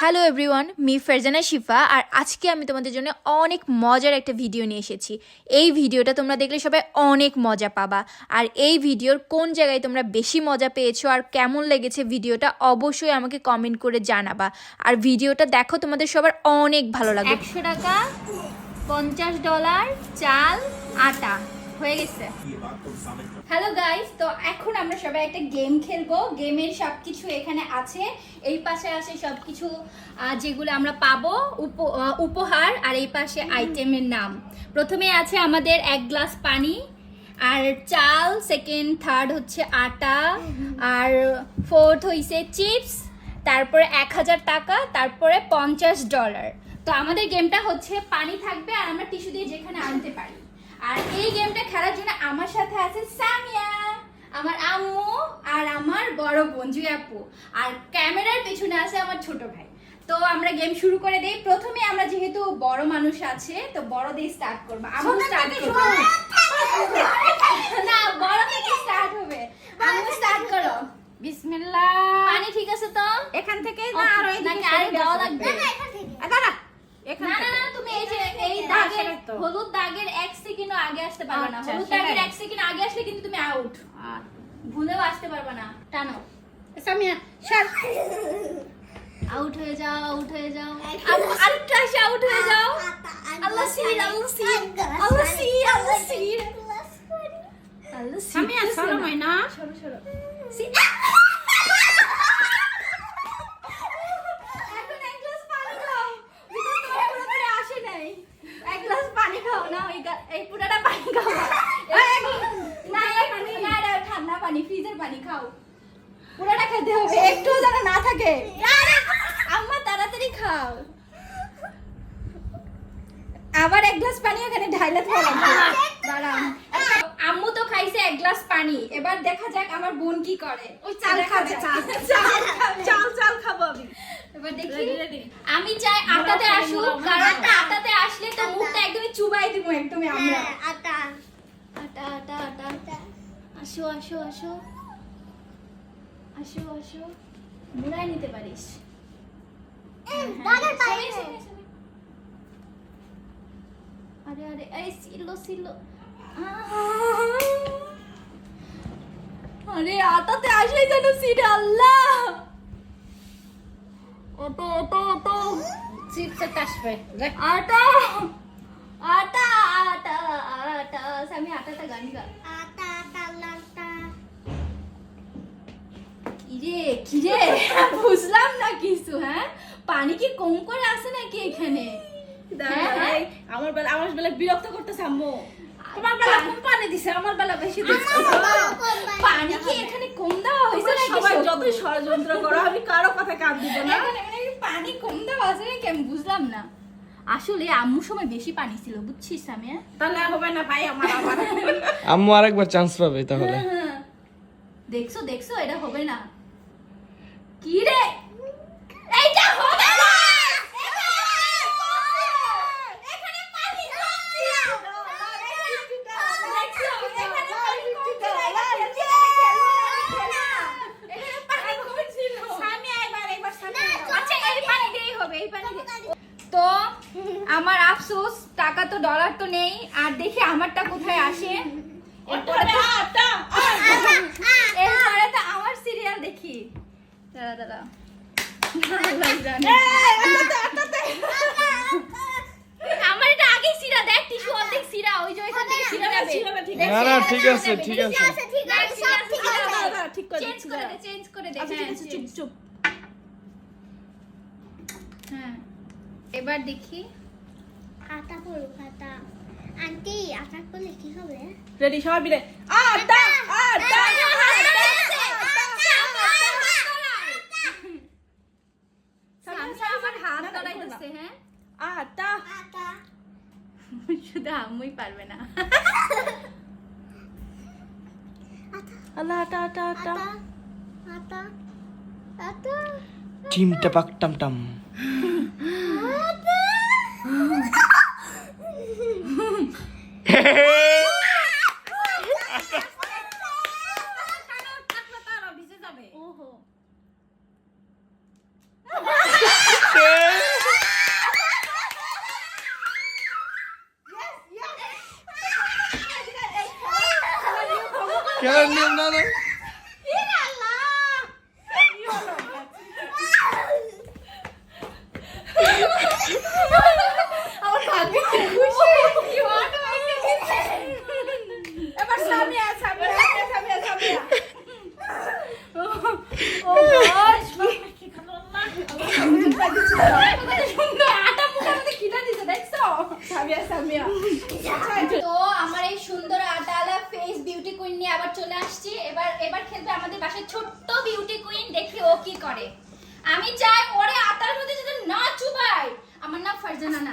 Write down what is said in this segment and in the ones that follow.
Hello everyone me Farzana শিফা আর আজকে আমি তোমাদের জন্য অনেক মজার একটা ভিডিও নিয়ে এসেছি। এই ভিডিওটা তোমরা দেখলে সবাই অনেক মজা পাবা। আর এই ভিডিওর কোন জায়গায় তোমরা বেশি মজা পেয়েছ আর কেমন লেগেছে ভিডিওটা অবশ্যই আমাকে কমেন্ট করে জানাবা। আর ভিডিওটা দেখো, তোমাদের সবার অনেক ভালো লাগবে। একশো টাকা, পঞ্চাশ ডলার চাল, আটা। হয়ে গেছে। হ্যালো গাইস তো এখন আমরা সবাই একটা গেম খেলব। গেমের সব কিছু এখানে আছে। এই পাশে আছে সব কিছু যেগুলো আমরা পাবো উপ- উপহার আর এই পাশে আইটেমের নাম। প্রথমে আছে আমাদের এক গ্লাস পানি আর চাল সেকেন্ড থার্ড হচ্ছে আটা আর ফোর্থ হইছে চিপস তারপরে এক হাজার টাকা তারপরে পঞ্চাশ ডলার তো আমাদের গেমটা হচ্ছে পানি থাকবে আর আমরা টিস্যু দিয়ে যেখানে আনতে পারি আর এই গেমটা খেলার জন্য আমার সাথে আছে সামিয়া আমার আম্মু আর আমার বড় বোন জুই আপু। আর ক্যামেরার পেছনে আছে আমার ছোট ভাই। তো আমরা গেম শুরু করে দেই। প্রথমে আমরা যেহেতু বড় মানুষ আছে তো বড় দিয়ে স্টার্ট করব। আম্মু স্টার্ট করব। না বড় থেকে স্টার্ট হবে। আম্মু স্টার্ট করো। বিসমিল্লাহ। পানি ঠিক আছে তো? এখান থেকে না আর ওই নাকি আরও দেওয়া লাগবে? দাঁড়া। এখান না না থেকে। না তুমি এই যে এই দাগের হলুদ দাগের এক সেকেন্ড আগে আসতে পারবে না। আচ্ছা, হলুদ দাগের এক সেকেন্ড আগে আসলে কিন্তু তুমি আউট আর ভুলেও আসতে পারবে না। টানো। সামিয়া সর। আউট হয়ে যাও আউট হয়ে যাও। আর- আরেকটু আসে আউট হয়ে যাও। আল্লাহ সির আল্লাহ সির আল্লাহ সির আল্লাহ সির। আল্লাহ সির সামিয়া সর। ময়না সরো সরো। সির। এক গ্লাস পানি খাও। because তোমার পুরোপুরি আসে নাই। এক গ্লাস পানি খাও না এই পুরোটা পানি খাও না এক- না এটা ঠান্ডা পানি ফ্রিজের পানি খাও। পুরোটা খেতে হবে। একটু যেন না থাকে। আম্মা তাড়াতাড়ি খাও। আবার এক গ্লাস পানি ওখানে ঢাইলে দাঁড়ান আম্মু তো খাইছে এক গ্লাস পানি। এবার দেখা যাক আমার বোন কি করে। ওই চাল খাবে চাল। চাল চাল খাব আমি। এবার দেখি? আমি চাই আটাতে আসুক কারণ আটাতে আসলে তো মুখটা একদমই চুবাই দিব একদমই আমরা। হ্যাঁ, আটা। আটা আটা আটা। আসো আসো আসো। আসো আসো। মুড়াই নিতে পারিস। হ্যাঁ, সবাই। আরে আরে আরে সিলো সিলো। আরে আটাতে আসেই যেন সিরে আল্লাহ। অটো অটো অটো। চিপসে আসবে আটা আটা আটা আটা। আমি আটাটা গান গা কিরে কিরে? বুঝলাম না কিছু হ্যাঁ? পানি কি কম করে আসে নাকি এখানে? হ্যাঁ, হ্যাঁ। আমার বেলা আমার বেলা বিরক্ত করতেছে আম্মু। তোমার বেলা কম পানি দিছে? আমার বেলা বেশি দিছে। পানি কি এখানে কম দেওয়া হয়েছে নাকি সবাই? যতই ষড়যন্ত্র করো আমি কারও কথা কান দিব না। পানি কম দেওয়া আছে নাকি? আমি বুঝলাম না। আসলে আম্মুর সময় বেশি পানি ছিল বুঝছিস আমি হ্যাঁ? তাহলে হবে না ভাই আমার আমার। আম্মু আরেকবার চান্স পাবে তাহলে। দেখছ দেখছ এটা হবে না। কি রে এইটা হবে। তো, আমার আফসোস, টাকা তো ডলার তো নেই, আর দেখি আমারটা কোথায় আসে? এরপরে তো আটা এরপরে তো আমার সিরিয়াল দেখি দাঁড়া দাঁড়া আল্লাহ জানে। আমার এটা আগে সিরা দেখ টিস্যু অর্ধেক সিরা ওই যে ওইখান থেকে সিরা যাবে। না না না ঠিক আছে ঠিক আছে। ঠিক আছে ঠিক আছে ঠিক করে চেঞ্জ করে দে চেঞ্জ করে দে ঠিক হ্যাঁ, আছে চুপ চুপ। হ্যাঁ। এবার দেখি। আটা পড়ুক আটা আন্টি আটা করলে কি হবে? রেডি সবাই মিলে। আটা। আটা সামসা আমার হাত ধরাইতেছে হ্যাঁ আটা আটা শুধু আম্মুই পারবে না আল্লাহ আটা আটা আটা আটা আটা টিমটা পাকটাম টাম ভিজে যাবে Gel lan. আমি চাই ওরে আটার মধ্যে যদি না চুবাই আমার নাম ফারজানা না।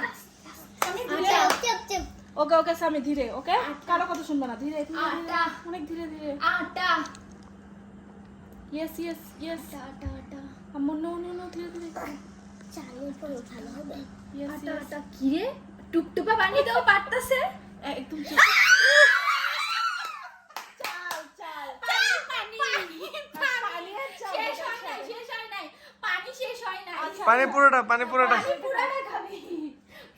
আমি ধীরে চুপ চুপ। ওকে ওকে সামি ধীরে ওকে? কারও কথা শুনবা না। ধীরে। আটা। অনেক ধীরে ধীরে। আটা। ইয়েস ইয়েস ইয়েস আটা আটা আম্মু নো নো নো ধীরে ধীরে। চালু করো ভালো হবে। ইয়েস আটা ইয়েস আটা। কি রে? টুকটুপা বানিয়ে দাও পারতাছে? একদম চুপ। চাল চাল পানি পানি আর চাল শেষ হয় নাই শেষ হয় নাই পানি শেষ হয় নাই। পানি পুরোটা পানি পুরোটা। পানি পুরাটা খাবি।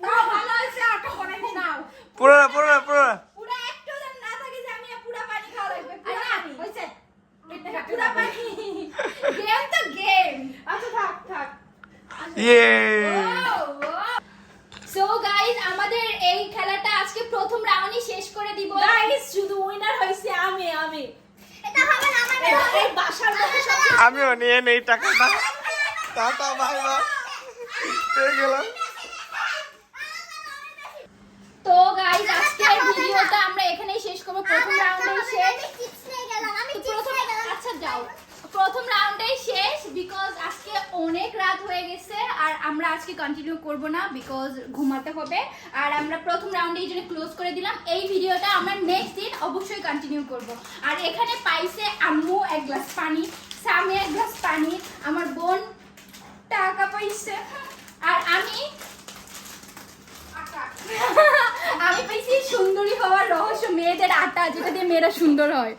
পুরো ভালো আছে আটা করে নাও। পুরোটা পুরোটা পুরোটা। পুরা একটু যেন না থাকে যে আমি পুরা পানি খাওয়া লাগবে। পুরা পানি। হয়েছে। পুরা পানি। গেম তো গেম আচ্ছা থাক থাক। ইয়ে। সো গাইস আমাদের এই খেলাটা আজকে প্রথম রাউন্ডই শেষ করে দিব। গাইস শুধু উইনার হইছে আমি আমি। এটা হবে না আমার বাসার আমিও নিয়ে নেই টাকাটা টাটা বাই বাই পেয়ে গেলাম তো গাইস আজকের ভিডিওটা আমরা এখানেই শেষ করব। প্রথম রাউন্ডেই শেষ। প্রথম আচ্ছা যাও। প্রথম রাউন্ডেই শেষ বিকজ আজকে অনেক রাত হয়ে গেছে আর আমরা আজকে কন্টিনিউ করব না বিকজ ঘুমাতে হবে। আর আমরা প্রথম রাউন্ডে এই জন্য ক্লোজ করে দিলাম। এই ভিডিওটা আমরা নেক্সট দিন অবশ্যই কন্টিনিউ করব। আর এখানে পাইছে আম্মু এক গ্লাস পানি সামি এক গ্লাস পানি আমার বোন পাইছে আর আমি আমি পাইছি সুন্দরী হওয়ার রহস্য, মেয়েদের আটা, যেটা দিয়ে মেয়েরা সুন্দর হয়।